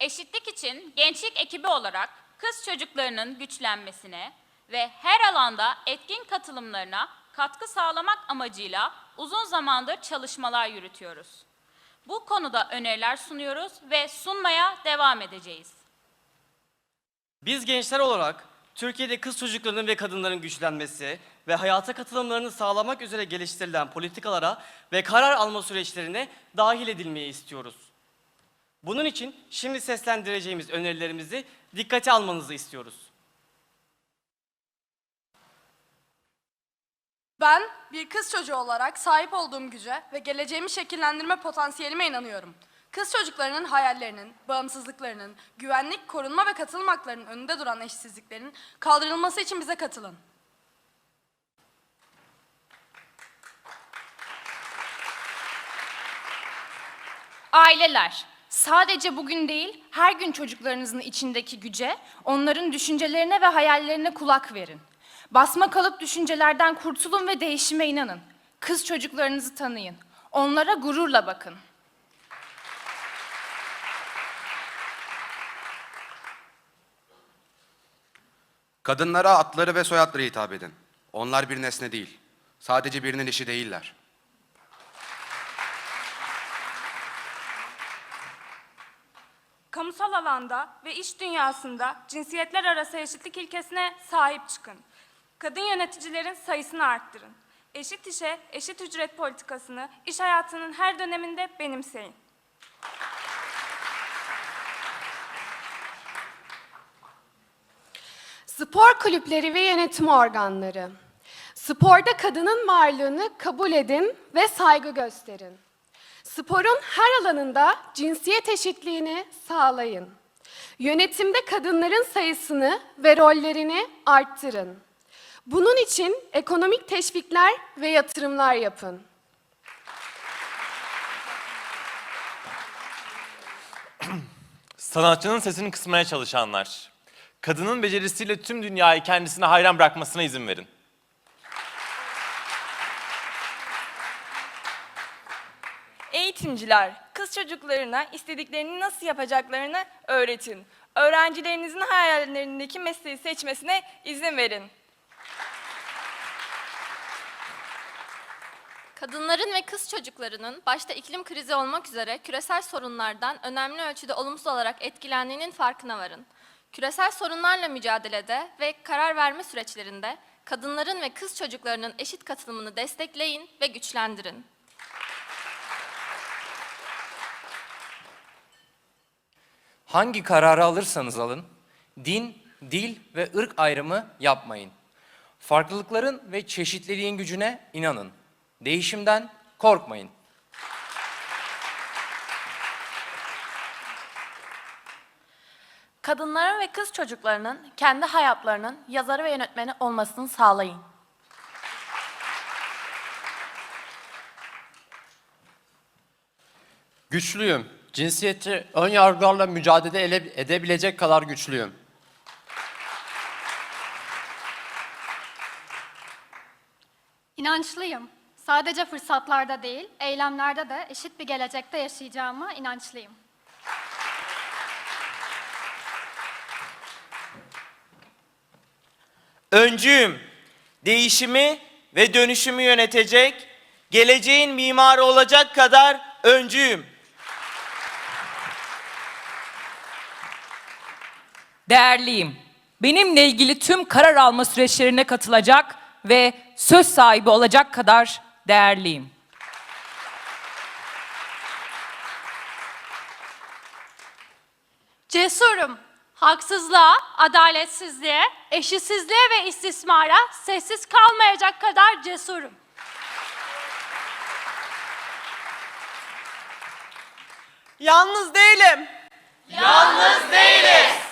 Eşitlik için gençlik ekibi olarak kız çocuklarının güçlenmesine ve her alanda etkin katılımlarına katkı sağlamak amacıyla uzun zamandır çalışmalar yürütüyoruz. Bu konuda öneriler sunuyoruz ve sunmaya devam edeceğiz. Biz gençler olarak Türkiye'de kız çocuklarının ve kadınların güçlenmesi ve hayata katılımlarını sağlamak üzere geliştirilen politikalara ve karar alma süreçlerine dahil edilmeyi istiyoruz. Bunun için şimdi seslendireceğimiz önerilerimizi dikkate almanızı istiyoruz. Ben bir kız çocuğu olarak sahip olduğum güce ve geleceğimi şekillendirme potansiyelime inanıyorum. Kız çocuklarının hayallerinin, bağımsızlıklarının, güvenlik, korunma ve katılım haklarının önünde duran eşitsizliklerin kaldırılması için bize katılın. Aileler, sadece bugün değil, her gün çocuklarınızın içindeki güce, onların düşüncelerine ve hayallerine kulak verin. Basma kalıp düşüncelerden kurtulun ve değişime inanın. Kız çocuklarınızı tanıyın. Onlara gururla bakın. Kadınlara adları ve soyadları hitap edin. Onlar bir nesne değil. Sadece birinin eşi değiller. Kamusal alanda ve iş dünyasında cinsiyetler arası eşitlik ilkesine sahip çıkın. Kadın yöneticilerin sayısını arttırın. Eşit işe, eşit ücret politikasını iş hayatının her döneminde benimseyin. Spor kulüpleri ve yönetim organları. Sporda kadının varlığını kabul edin ve saygı gösterin. Sporun her alanında cinsiyet eşitliğini sağlayın. Yönetimde kadınların sayısını ve rollerini arttırın. Bunun için ekonomik teşvikler ve yatırımlar yapın. Sanatçının sesini kısmaya çalışanlar. Kadının becerisiyle tüm dünyayı kendisine hayran bırakmasına izin verin. Eğitimciler, kız çocuklarına istediklerini nasıl yapacaklarını öğretin. Öğrencilerinizin hayallerindeki mesleği seçmesine izin verin. Kadınların ve kız çocuklarının başta iklim krizi olmak üzere küresel sorunlardan önemli ölçüde olumsuz olarak etkilendiğinin farkına varın. Küresel sorunlarla mücadelede ve karar verme süreçlerinde kadınların ve kız çocuklarının eşit katılımını destekleyin ve güçlendirin. Hangi kararı alırsanız alın, din, dil ve ırk ayrımı yapmayın. Farklılıkların ve çeşitliliğin gücüne inanın. Değişimden korkmayın. Kadınların ve kız çocuklarının kendi hayatlarının yazarı ve yönetmeni olmasını sağlayın. Güçlüyüm. Cinsiyetçi ön yargılarla mücadele ele- edebilecek kadar güçlüyüm. İnançlıyım. Sadece fırsatlarda değil, eylemlerde de eşit bir gelecekte yaşayacağıma inançlıyım. Öncüyüm. Değişimi ve dönüşümü yönetecek, geleceğin mimarı olacak kadar öncüyüm. Değerliyim. Benimle ilgili tüm karar alma süreçlerine katılacak ve söz sahibi olacak kadar değerliyim. Cesurum. Haksızlığa, adaletsizliğe, eşitsizliğe ve istismara sessiz kalmayacak kadar cesurum. Yalnız değilim. Yalnız değiliz.